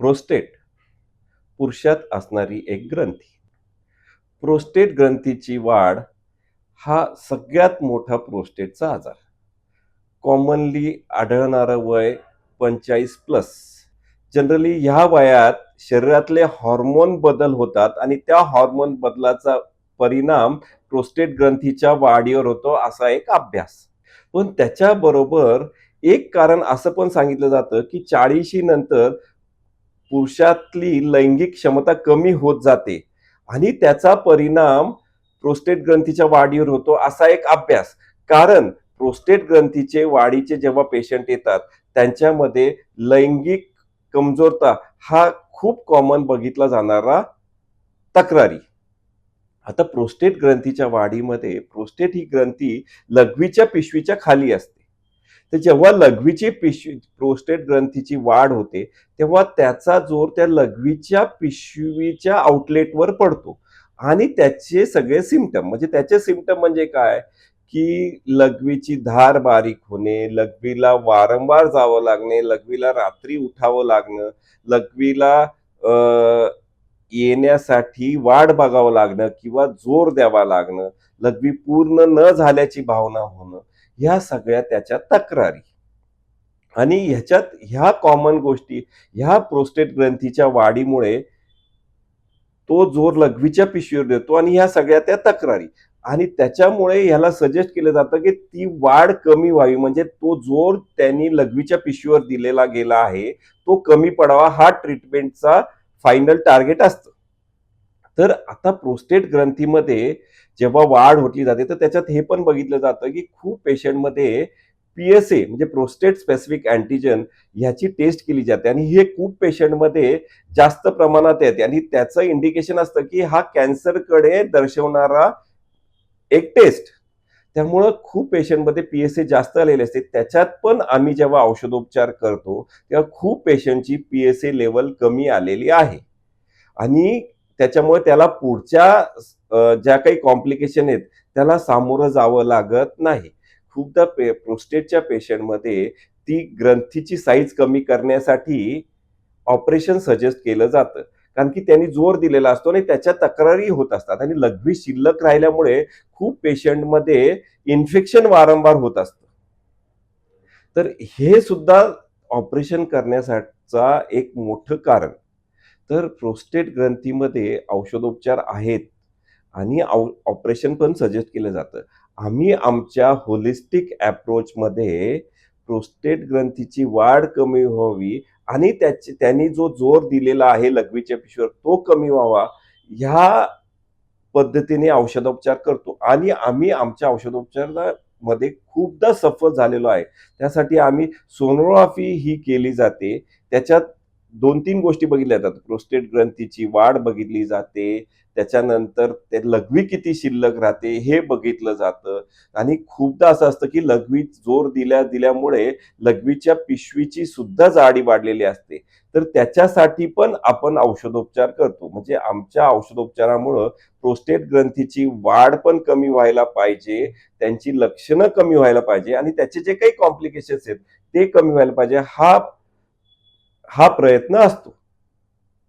Prostate. पुरुषात असणारी एक ग्रंथी. Prostate ग्रंथीची वाढ हा सगळ्यात मोठा प्रोस्टेटचा आजार. कॉमनली आढळणारं वय पंचाळीस प्लस जनरली ह्या वयात शरीरातले हॉर्मोन बदल होतात आणि त्या हॉर्मोन बदलाचा परिणाम प्रोस्टेट ग्रंथीच्या वाढीवर होतो असा एक अभ्यास. पण त्याच्याबरोबर एक कारण असं पण सांगितलं जातं की चाळीशी नंतर पुरुषातली लैंगिक क्षमता कमी होत जाते आणि त्याचा परिणाम प्रोस्टेट ग्रंथीच्या वाढीवर होतो असा एक अभ्यास. कारण प्रोस्टेट ग्रंथीचे वाढीचे जेव्हा पेशंट येतात त्यांच्यामध्ये लैंगिक कमजोरता हा खूप कॉमन बघितला जाणारा तक्रारी. आता प्रोस्टेट ग्रंथीच्या वाढीमध्ये प्रोस्टेट ही ग्रंथी लघवीच्या पिशवीच्या खाली असते. तर जेव्हा लघवीची पिशवी प्रोस्टेट ग्रंथीची वाढ होते तेव्हा त्याचा जोर त्या लघवीच्या पिशवीच्या आउटलेटवर पडतो. आणि त्याचे सगळे सिमटम म्हणजे त्याचे सिमटम म्हणजे काय? की लघवीची धार बारीक होणे लघवीला वारंवार जावं लागणे लघवीला रात्री उठावं लागणं लघवीला येण्यासाठी वाट बघावं लागणं किंवा जोर द्यावा लागणं लघवी पूर्ण न झाल्याची भावना होणं ह्या सगळ्या त्याच्या तक्रारी. आणि ह्याच्यात ह्या कॉमन गोष्टी ह्या प्रोस्टेट ग्रंथीच्या वाढीमुळे तो जोर लघवीच्या पिशवीवर देतो आणि ह्या सगळ्या त्या तक्रारी. आणि त्याच्यामुळे ह्याला सजेस्ट केलं जातं की ती वाढ कमी व्हावी. म्हणजे तो जोर त्यांनी लघवीच्या पिशवीवर दिलेला गेला आहे तो कमी पडावा हा ट्रीटमेंटचा फायनल टार्गेट असतं. तर आता प्रोस्टेट ग्रंथीमध्ये जेव्हा वाढ होती जाते तर त्याच्यात हे पण बघितलं जातं की खूप पेशंटमध्ये पीएसए म्हणजे प्रोस्टेट स्पेसिफिक अँटीजन ह्याची टेस्ट केली जाते आणि हे खूप पेशंटमध्ये जास्त प्रमाणात येते. आणि त्याचं इंडिकेशन असतं की हा कॅन्सरकडे दर्शवणारा एक टेस्ट त्यामुळं खूप पेशंटमध्ये पीएसए जास्त आलेले असते. त्याच्यात पण आम्ही जेव्हा औषधोपचार करतो तेव्हा खूप पेशंटची पीएसए लेवल कमी आलेली आहे. आणि त्याच्यामुळे त्याला पुढच्या ज्या काही कॉम्प्लिकेशन आहेत त्याला सामोरं जावं लागत नाही. खूपदा पे प्रोस्टेटच्या पेशंटमध्ये ती ग्रंथीची साईज कमी करण्यासाठी ऑपरेशन सजेस्ट केलं जातं. कारण की त्यांनी जोर दिलेला असतो आणि त्याच्या तक्रारी होत असतात. आणि लघवी शिल्लक राहिल्यामुळे खूप पेशंटमध्ये इन्फेक्शन वारंवार होत असतं. तर हे सुद्धा ऑपरेशन करण्यासाठीचा एक मोठं कारण. तर प्रोस्टेट ग्रंथीमध्ये औषधोपचार आहेत आणि ऑपरेशन पण सजेस्ट केलं जातं. आम्ही आमच्या होलिस्टिक अप्रोचमध्ये प्रोस्टेट ग्रंथीची वाढ कमी व्हावी आणि त्याची त्यांनी जो जोर दिलेला आहे लघवीच्या पिशवीवर तो कमी व्हावा ह्या पद्धतीने औषधोपचार करतो. आणि आम्ही आमच्या औषधोपचारामध्ये खूपदा सफल झालेलो आहे. त्यासाठी आम्ही सोनोग्राफी ही केली जाते. त्याच्यात दोन तीन गोष्टी बघितल्या जातात. प्रोस्टेट ग्रंथीची वाढ बघितली जाते. त्याच्यानंतर ते लघवी किती शिल्लक राहते हे बघितलं जातं. आणि खूपदा असं असतं की लघवी जोर दिल्या दिल्यामुळे लघवीच्या पिशवीची सुद्धा जाडी वाढलेली असते. तर त्याच्यासाठी पण आपण औषधोपचार करतो. म्हणजे आमच्या औषधोपचारामुळं प्रोस्टेट ग्रंथीची वाढ पण कमी व्हायला पाहिजे त्यांची लक्षणं कमी व्हायला पाहिजे आणि त्याचे जे काही कॉम्प्लिकेशन्स आहेत ते कमी व्हायला पाहिजे. हा हा प्रयत्न असतो.